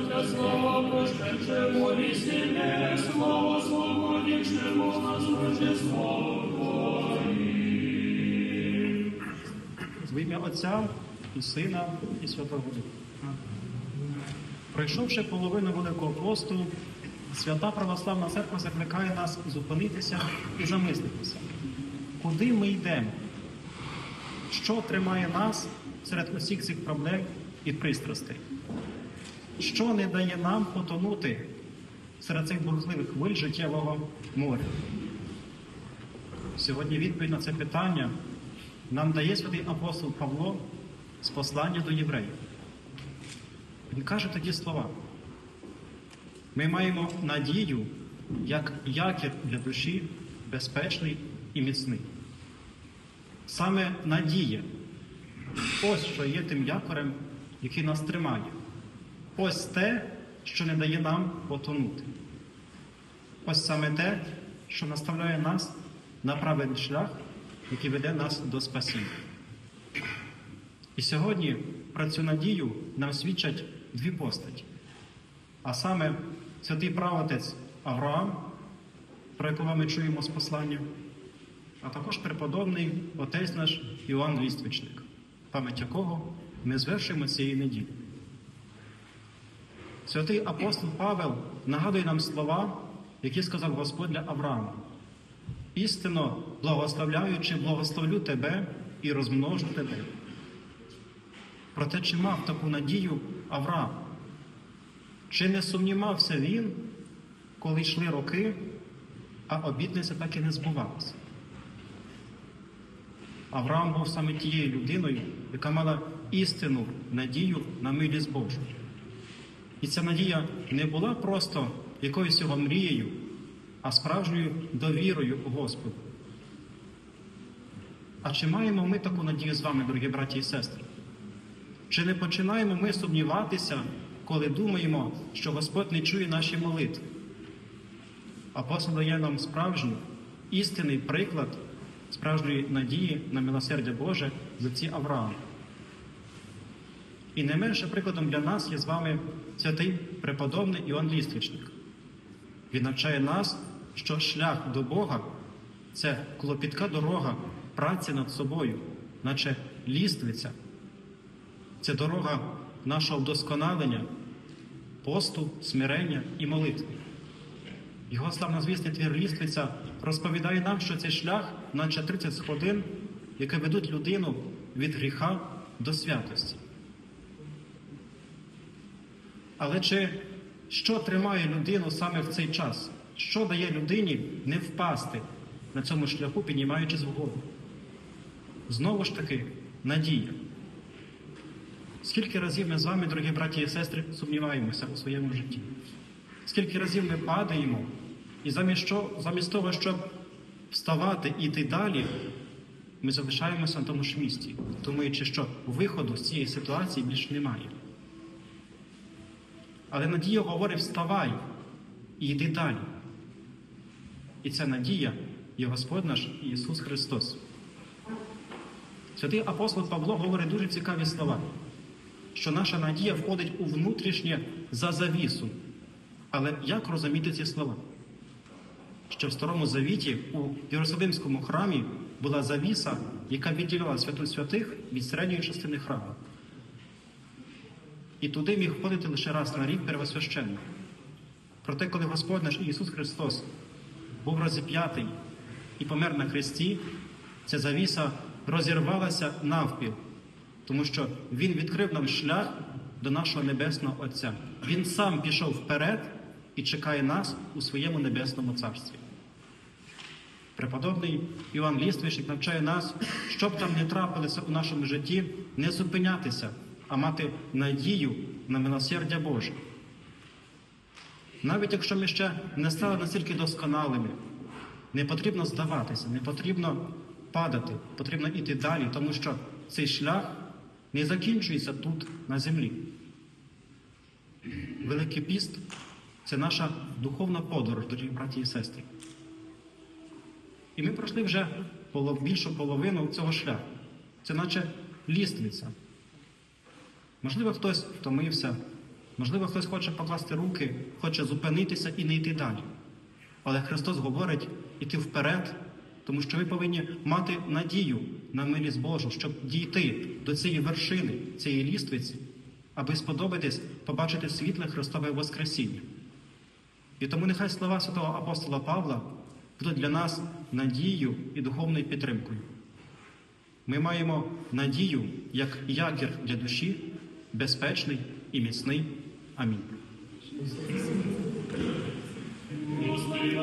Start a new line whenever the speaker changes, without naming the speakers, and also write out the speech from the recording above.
для слава прошедшему веселье, слава свободнейшему нас Рождество
В ім'я Отця і Сина, і Святого Духа. Пройшовши половину Великого посту, свята православна церква закликає нас зупинитися і замислитися, куди ми йдемо, що тримає нас серед усіх цих проблем і пристрастей, що не дає нам потонути серед цих бурхливих хвиль життєвого моря. Сьогодні відповідь на це питання нам дає святий апостол Павло з послання до євреїв. Він каже такі слова. Ми маємо надію як якір для душі безпечний і міцний. Саме надія ось що є тим якорем, який нас тримає. Ось те, що не дає нам потонути. Ось саме те, що наставляє нас на правильний шлях, який веде нас до спасіння. І сьогодні про цю надію нам свідчать дві постаті. А саме святий правотець Авраам, про якого ми чуємо з послання, а також преподобний отець наш Іоанн Ліствичник, пам'ять якого ми звершуємо цієї неділі. Святий апостол Павел нагадує нам слова, які сказав Господь для Авраама. Істинно благословляючи, благословлю тебе і розмножу тебе. Проте чи мав таку надію Авраам? Чи не сумнівався він, коли йшли роки, а обітниця так і не збувалася? Авраам був саме тією людиною, яка мала істину надію на милість Божу. І ця надія не була просто якоюсь його мрією, а справжньою довірою у Господу. А чи маємо ми таку надію з вами, дорогі браті і сестри? Чи не починаємо ми сумніватися, коли думаємо, що Господь не чує наші молитви? Апостол дає нам справжній істинний приклад справжньої надії на милосердя Боже в лиці Авраама. І не менше прикладом для нас є з вами святий преподобний Іоанн Ліствичник. Він навчає нас, що шлях до Бога це клопітка дорога праці над собою, наче ліствиця. Це дорога нашого вдосконалення, посту, смирення і молитви. Його славнозвісний твір ліствиця розповідає нам, що цей шлях, наче 30 сходин, які ведуть людину від гріха до святості. Але чи що тримає людину саме в цей час? Що дає людині не впасти на цьому шляху, піднімаючись вгору? Знову ж таки, надія. Скільки разів ми з вами, дорогі браті і сестри, сумніваємося у своєму житті? Скільки разів ми падаємо, і замість, що, замість того, щоб вставати і йти далі, ми залишаємося на тому ж місці, думаючи, що виходу з цієї ситуації більш немає. Але надія говорить: вставай і йди далі. І ця надія є Господь наш Ісус Христос. Святий апостол Павло говорить дуже цікаві слова, що наша надія входить у внутрішнє за завісу. Але як розуміти ці слова? Що в Старому Завіті у Єрусалимському храмі була завіса, яка відділяла святу святих від середньої частини храму. І туди міг входити лише раз на рік первосвященник. Проте, коли Господь наш Ісус Христос був розіп'ятий і помер на хресті, ця завіса розірвалася навпіл, тому що Він відкрив нам шлях до нашого Небесного Отця. Він сам пішов вперед і чекає нас у своєму небесному царстві. Преподобний Іван Ліствичник навчає нас, щоб там не трапилося у нашому житті, не зупинятися, а мати надію на милосердя Боже. Навіть якщо ми ще не стали настільки досконалими, не потрібно здаватися, не потрібно падати, потрібно йти далі, тому що цей шлях не закінчується тут, на землі. Великий піст це наша духовна подорож, дорогі браті і сестри. І ми пройшли вже більшу половину цього шляху. Це наче ліствиця. Можливо, хтось втомився, Можливо, хтось хоче покласти руки, хоче зупинитися і не йти далі. Але Христос говорить іти вперед, тому що ви повинні мати надію на милість Божу, щоб дійти до цієї вершини, цієї ліствиці, аби сподобатись побачити світле Христове Воскресіння. І тому нехай слова святого апостола Павла будуть для нас надією і духовною підтримкою. Ми маємо надію як якір для душі, безпечний і міцний. Амінь.
Господи,